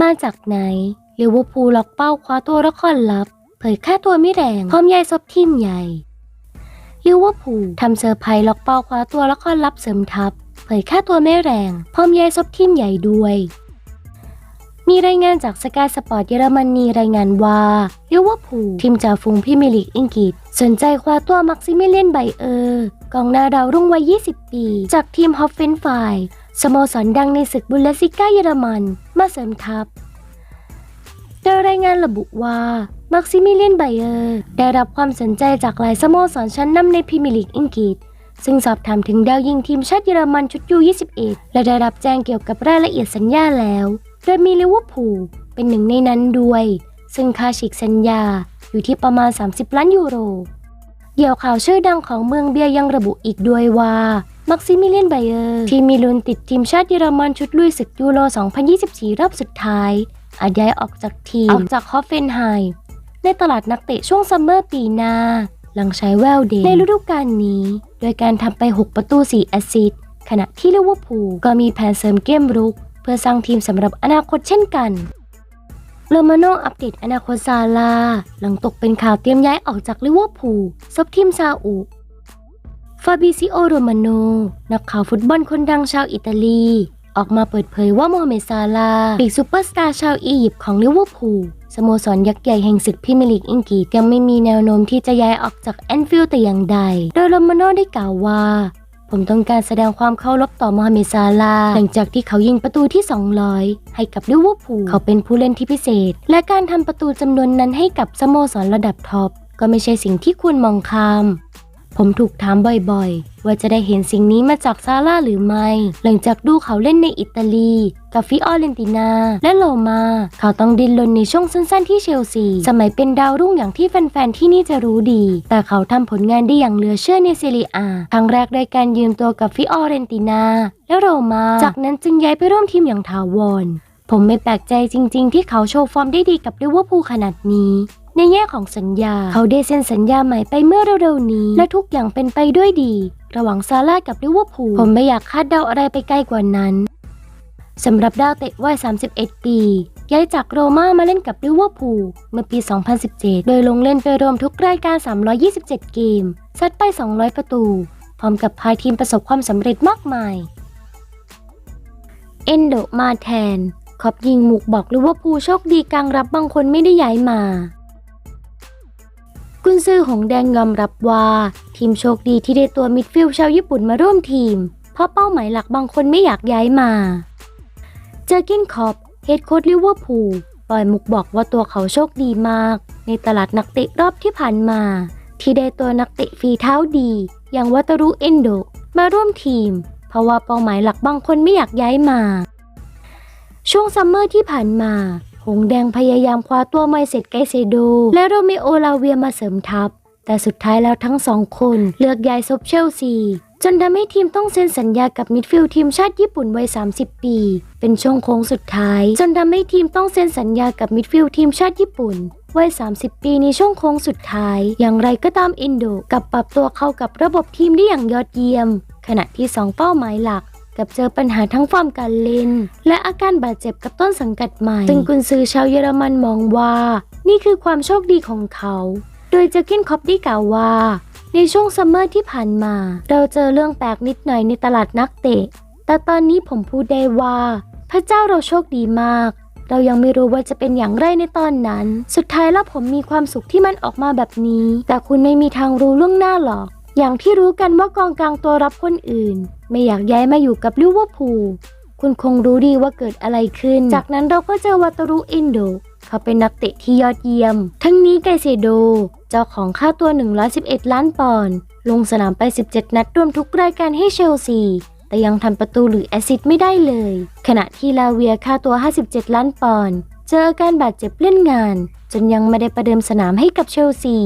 มาจากไหนลิเวอร์พูลล็อกเป้าคว้าตัวละครลับ เผยค่าตัวไม่แรงพร้อมยายซบทีมใหญ่ลิเวอร์พูลทำเซอร์ไพรส์ล็อกเป้าคว้าตัวละครลับเสริมทัพ เผยค่าตัวไม่แรงพร้อมยายซบทีมใหญ่ด้วย มีรายงานจากสกายสปอร์ตเยอรมนีรายงานว่าลิเวอร์พูลทีมจ่าฝูงพรีเมลีกอังกฤษ สนใจคว้าตัวมักซิมิเลียนไบเออร์กองหน้าดาวรุ่งวัย 20 ปี จากทีมฮอฟเฟนไฟ สโมสรดังในศึกบุนเลสิก้าเยอรมันมาเสริมทัพ โดยรายงานระบุว่ามักซิมิเลียนไบเออร์ได้รับความสนใจจากหลายสโมสรชั้นนำในพรีเมียร์ลีกอังกฤษ ซึ่งสอบถามถึงดาวยิงทีมชาติเยอรมันชุดยู21และได้รับแจ้งเกี่ยวกับรายละเอียดสัญญาแล้ว โดยมีลิเวอร์พูลเป็นหนึ่งในนั้นด้วย ซึ่งค่าฉีกสัญญาอยู่ที่ประมาณ 30 ล้านยูโร เดี่ยวข่าวชื่อดังของเมืองเบียร์ยังระบุอีกด้วยว่า มักซิมิเลียนไบเออร์ที่มีลุ้นติดทีมชาติเยอรมันชุดลุยศึกยูโร 2024 รอบสุดท้าย อาจย้ายออกจากทีมออกจากฮอฟเฟนไฮม์ในตลาดนักเตะช่วงซัมเมอร์ปีหน้า หลังใช้แววเดนในฤดูกาลนี้ โดยการทำไป 6 ประตู 4 แอสซิสต์ขณะที่ลิเวอร์พูลก็มีแผนเสริมเกมรุก เพื่อสร้างทีมสำหรับอนาคตเช่นกันโรมาโนอัปเดตอนาคตซาลา หลังตกเป็นข่าวเตรียมย้ายออกจากลิเวอร์พูลซบทีมซาอุ ฟาบิซิโอ โรมาโน นักข่าวฟุตบอลคนดังชาวอิตาลี ออกมาเปิดเผยว่าโมฮัมเมซาลาปีกซูเปอร์สตาร์ชาวอียิปต์ของลิเวอร์พูลสโมสรยักษ์ใหญ่แห่งศึกพรีเมียร์ลีกอังกฤษยังไม่มีแนวโน้มที่จะย้ายออกจากแอนฟิลด์แต่อย่างใด โดยโรมาโนได้กล่าวว่า ผมต้องการแสดงความเคารพต่อโมฮัมเหม็ดซาลาห์หลังจากที่เขายิงประตูที่ 200 ให้กับลิเวอร์พูลเขาเป็นผู้เล่นที่พิเศษ และการทำประตูจำนวนนั้นให้กับสโมสรระดับท็อปก็ไม่ใช่สิ่งที่ควรมองข้าม ผมถูกถามบ่อยๆ ว่าจะได้เห็นสิ่งนี้มาจากซาร่าหรือไม่ หลังจากดูเขาเล่นในอิตาลี กับฟิออเรนตินา และโลมา เขาต้องดิ้นรนในช่วงสั้นๆที่เชลซี สมัยเป็นดาวรุ่งอย่างที่แฟนๆ ที่นี่จะรู้ดี แต่เขาทำผลงานได้อย่างเหลือเชื่อในเซเรียอาครั้งแรกได้การยืมตัวกับฟิออเรนตินาและโรมา จากนั้นจึงย้ายไปร่วมทีมอย่างถาวรผมไม่แปลกใจจริง ๆ ที่เขาโชว์ฟอร์มได้ดีกับลิเวอร์พูลขนาดนี้ ในแง่ของสัญญา เขาได้เซ็นสัญญาใหม่ไปเมื่อเร็วๆนี้ และทุกอย่างเป็นไปด้วยดี ระหว่างซาร่ากับลิเวอร์พูลผมไม่อยากคาดเดาอะไรไปไกลกว่านั้นสำหรับดาวเตะวัย 31 ปี ย้ายจากโรม่ามาเล่นกับลิเวอร์พูลเมื่อปี 2017 โดยลงเล่นไปรวมทุกรายการ 327 เกม ซัดไป 200 ประตู พร้อมกับพาทีมประสบความสำเร็จมากมาย เอนโดมาแทน ขอบยิงหมุกบอกลิเวอร์พูลโชคดีกลางรับบางคนไม่ได้ย้ายมา นซือหงแดงยอมรับว่าทีมโชคดีที่ได้ตัวมิดฟิลด์ชาวญี่ปุ่นมาร่วมทีม เพราะเป้าหมายหลักบางคนไม่อยากย้ายมา เจอกินคอปเฮดโค้ชลิเวอร์พูลปล่อยมุกบอกว่าตัวเขาโชคดีมาก ในตลาดนักเตะรอบที่ผ่านมา ที่ได้ตัวนักเตะฝีเท้าดี อย่างวัตรุเอนโด มาร่วมทีม เพราะว่าเป้าหมายหลักบางคนไม่อยากย้ายมา ช่วงซัมเมอร์ที่ผ่านมา หงแดงพยายามคว้าตัวไมเซตไกเซโด และโรเมโอลาเวียมาเสริมทัพ แต่สุดท้ายแล้วทั้งสองคนเลือกย้ายซบเชลซีจนทำให้ทีมต้องเซ็นสัญญากับมิดฟิลด์ทีมชาติญี่ปุ่นวัย 30 ปี เป็นช่วงโค้งสุดท้าย จนทำให้ทีมต้องเซ็นสัญญากับมิดฟิลด์ทีมชาติญี่ปุ่นวัย 30 ปีในช่วงโค้งสุดท้าย อย่างไรก็ตามอินโดกับปรับตัวเข้ากับระบบทีมได้อย่างยอดเยี่ยม ขณะที่สองเป้าหมายหลัก กับเจอปัญหาทั้งฟอร์มการเล่น และอาการบาดเจ็บกับต้นสังกัดใหม่ ซึ่งกุนซือชาวเยอรมันมองว่า นี่คือความโชคดีของเขา โดยเจอกินคอปได้กล่าวว่า ในช่วงซัมเมอร์ที่ผ่านมา เราเจอเรื่องแปลกนิดหน่อยในตลาดนักเตะ แต่ตอนนี้ผมพูดได้ว่า พระเจ้าเราโชคดีมากเรายังไม่รู้ว่าจะเป็นอย่างไรในตอนนั้น สุดท้ายแล้วผมมีความสุขที่มันออกมาแบบนี้ แต่คุณไม่มีทางรู้ล่วงหน้าหรอก อย่างที่รู้กันว่ากองกลางตัวรับคนอื่น ไม่อยากย้ายมาอยู่กับลิเวอร์พูลคุณคงรู้ดีว่าเกิดอะไรขึ้น จากนั้นเราก็เจอวัตรุอินโด เขาเป็นนักเตะที่ยอดเยี่ยม ทั้งนี้ไกเซโด เจ้าของค่าตัว 111 ล้านปอนด์ลงสนามไป 17 นัดรวมทุกรายการให้เชลซีแต่ยังทำประตูหรือแอซิสไม่ได้เลย ขณะที่ลาเวียค่าตัว 57 ล้านปอนด์เจออาการบาดเจ็บเล่นงาน จนยังไม่ได้ประเดิมสนามให้กับเชลซี